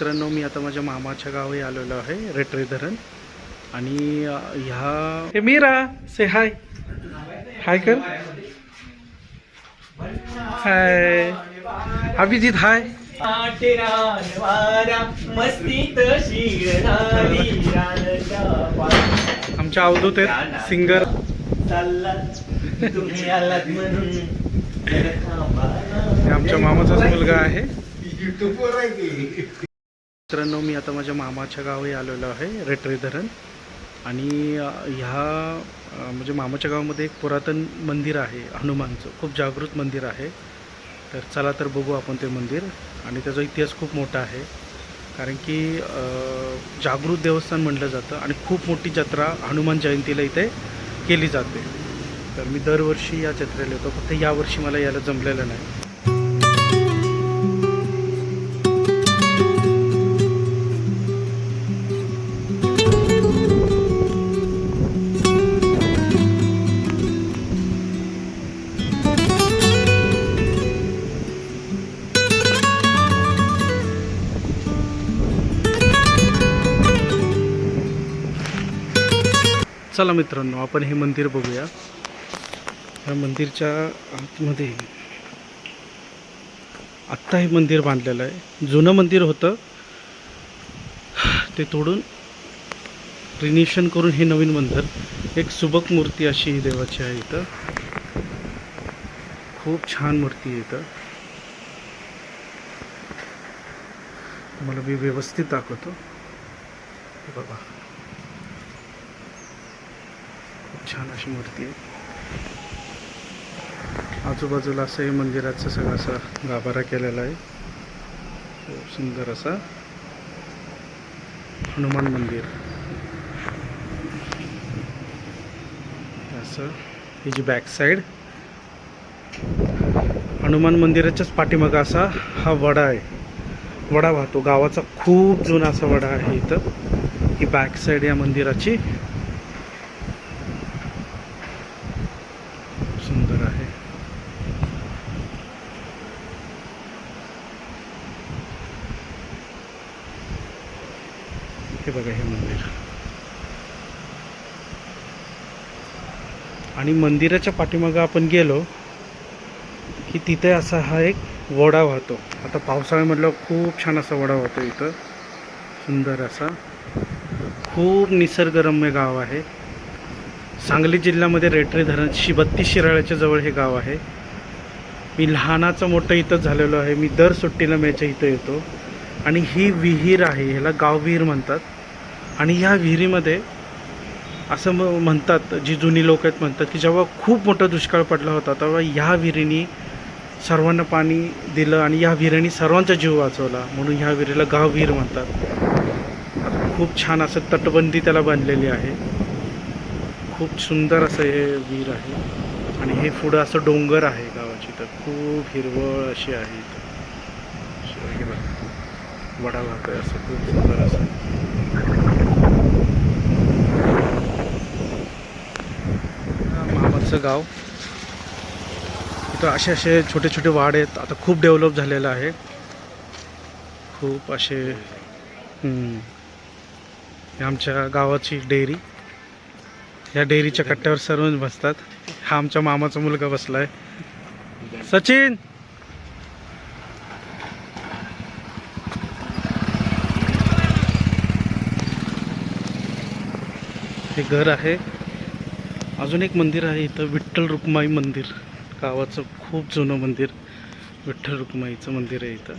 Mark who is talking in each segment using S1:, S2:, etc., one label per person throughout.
S1: मित्रांनो मी आता माझ्या मामाच्या गावी आलेलो आहे रेटरे धरण. आणि ह्या हे मीरा से हाय हाय कर हाय अभिजित हाय. आमच्या अवधूत आहेत सिंगर. हे आमच्या मामाचाच मुलगा आहे. मित्रांनो मी आता माझ्या मामाच्या गावी आलेलो आहे रेटरे धरण. आणि ह्या म्हणजे मामाच्या गावामध्ये एक पुरातन मंदिर आहे हनुमानचं. खूप जागृत मंदिर आहे. तर चला तर बघू आपण ते मंदिर. आणि त्याचा इतिहास खूप मोठा आहे. कारण की जागृत देवस्थान म्हटलं जातं आणि खूप मोठी जत्रा हनुमान जयंतीला इथे केली जाते. तर मी दरवर्षी या जत्रेला येतो. फक्त यावर्षी मला यायला जमलेलं नाही. चला मित्रांनो आपण हे मंदिर बघूया. ह्या मंदिरच्या आतमध्ये आत्ता हे मंदिर बांधलेलं आहे. जुनं मंदिर होतं. ते तोडून रिनिशन करून हे नवीन मंदिर. एक सुबक मूर्ती अशी देवाची आहे इथं. खूप छान मूर्ती आहे इथं. तुम्हाला मी व्यवस्थित दाखवतो. बघा. खूप छान अशी मूर्ती आहे. आजूबाजूला असं हे मंदिराचं सगळा असा गाभारा केलेला आहे. खूप सुंदर असा हनुमान मंदिर. असं ही जी बॅक साईड हनुमान मंदिराच्याच पाठीमागं असा हा वडा आहे. वडा वाहतो. गावाचा खूप जुना असा वडा आहे इथं. ही बॅक साईड या मंदिराची सुंदर आहे हे बघा हे मंदिर. आणि मंदिराच्या पाठीमागं आपण गेलो की तिथे असा हा एक वडा वाहतो. आता पावसाळ्यामधला खूप छान असा वडा वाहतो इथं. सुंदर असा. खूप निसर्गरम्य गाव आहे. सांगली जिल्ह्यामध्ये रेटरी धरण शिबत्ती शिराळ्याच्या जवळ हे गाव आहे. मी लहानाचं मोठं इथंच झालेलो आहे. मी दर सुट्टीला मेच्या इथं येतो. आणि ही विहीर आहे ह्याला गाव विहीर म्हणतात. आणि ह्या विहिरीमध्ये असं म म्हणतात जी जुनी लोक आहेत म्हणतात की जेव्हा खूप मोठा दुष्काळ पडला होता तेव्हा ह्या विहिरीनी सर्वांना पाणी दिलं आणि ह्या विहिरीने सर्वांचा जीव वाचवला. म्हणून ह्या विहिरीला गाव विहीर म्हणतात. खूप छान असं तटबंदी त्याला बांधलेली आहे. खूप सुंदर असं हे विहीर आहे. आणि हे पुढं असं डोंगर आहे गावाची. तर खूप हिरवळ अशी आहे इथं. शिवाय वडा असं खूप सुंदर असं मामाचं गाव. इथं असे असे छोटे छोटे वाड आहेत. आता खूप डेव्हलप झालेलं आहे. खूप असे आमच्या गावाची डेअरी. या डेअरीच्या कट्ट्यावर सर्व बसतात. हा आमच्या मामाचा मुलगा बसलाय. सचिन! हे घर आहे. अजून एक मंदिर आहे इथं विठ्ठल रुक्माई मंदिर. गावाचं खूप जुनं मंदिर. विठ्ठल रुक्माईचं मंदिर आहे इथं.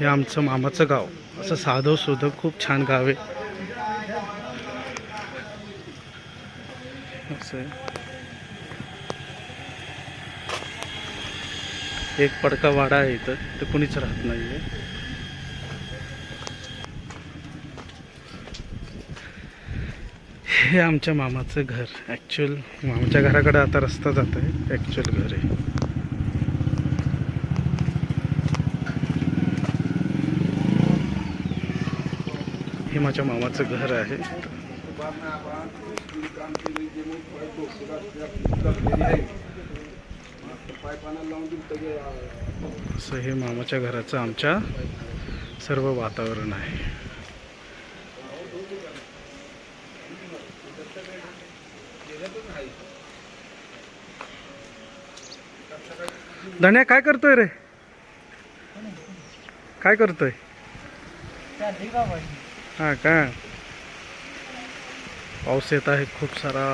S1: हे आमचं मामाचं गाव. असं साधव सुधं खूप छान गाव आहे. असं आहे. एक पडका वाडा आहे इथं. तर कुणीच राहत नाही आहे हे आमच्या मामाचं घर. ॲक्च्युअल मामाच्या घराकडे आता रस्ता जात आहे. ॲक्च्युअल घर आहे. हे माझ्या मामाचं घर आहे. असं हे मामाच्या घराचं आमच्या सर्व वातावरण आहे. धन्या काय करतोय रे? काय करतोय? हा का? पाऊस येत आहे खूप सारा.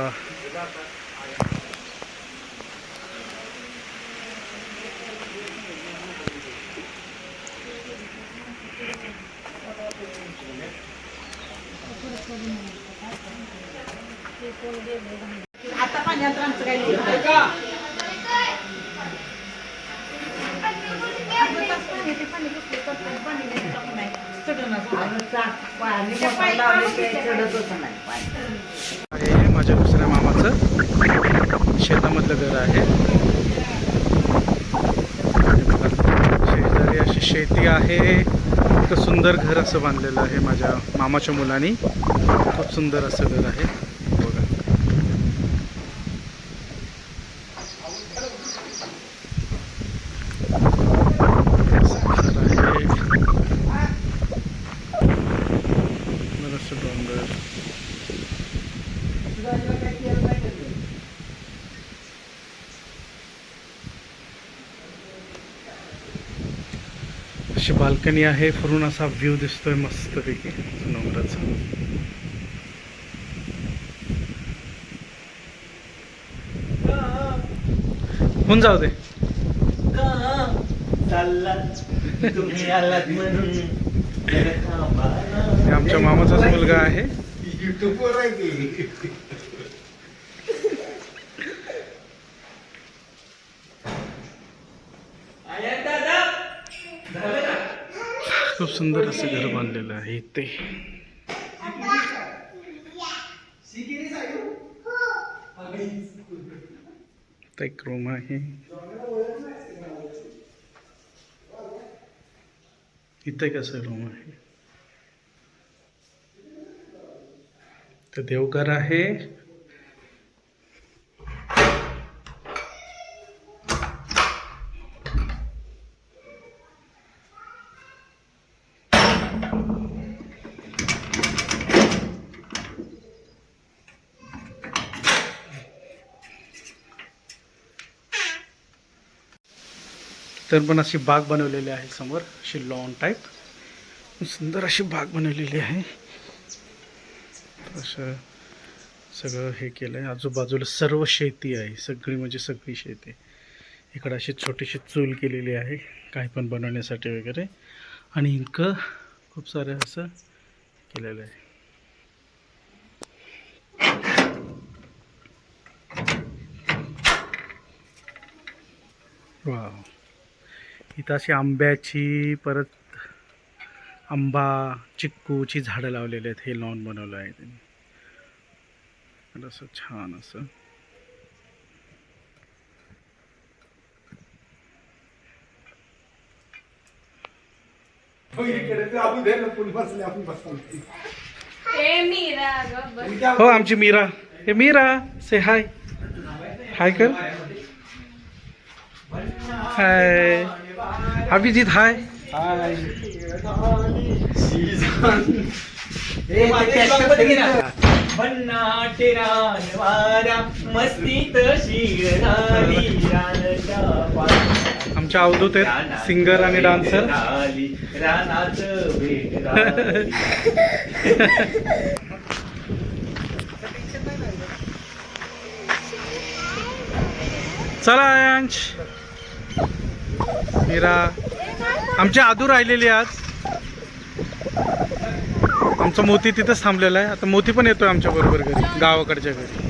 S2: आता
S1: हे माझ्या दुसऱ्या मामाचं शेतामधलं घर आहे. शेजारी अशी शेती आहे. इतकं सुंदर घर असं बांधलेलं आहे माझ्या मामाच्या मुलांनी. खूप सुंदर असं घर आहे बघा असं घर आहे बरंचसं डोंगर अशी बाल्कनी आहे फिरून असा व्ह्यू दिसतोय मस्तपैकी डोंगराचा होऊन जाऊ दे.
S3: का चाललात
S1: आमच्या मामाचाच मुलगा आहे. खूप सुंदर असं घर बांधलेलं आहे ते एक रूम आहे. इथं कसं रूम आहे. तर देवघर आहे. तर पण अशी बाग बनवलेली आहे समोर अशी लॉन टाईप सुंदर अशी बाग बनवलेली आहे. असं सगळं हे केलं आहे आजूबाजूला सर्व शेती आहे. सगळी म्हणजे सगळी शेती. इकडं अशी छोटीशी चूल केलेली आहे. काही पण बनवण्यासाठी वगैरे. आणि इतकं खूप सारं असं केलेलं आहे. वा इथं अशी आंब्याची परत आंबा चिक्कूची झाडं लावलेली आहेत. हे लॉन बनवलं आहे त्यांनी. असं छान असं. हो आमची मीरा. हे मीरा से हाय हाय कर हाय अभिजित हाय
S3: हे पारी.
S1: आमच्या अवधूत आहेत सिंगर आणि डान्सर. चला अंश मीरा. आमची आदू राहिलेली आज. आमचा मोती तिथंच थांबलेला आहे. आता मोती पण येतोय आमच्या बरोबर घरी गावाकडच्या घरी.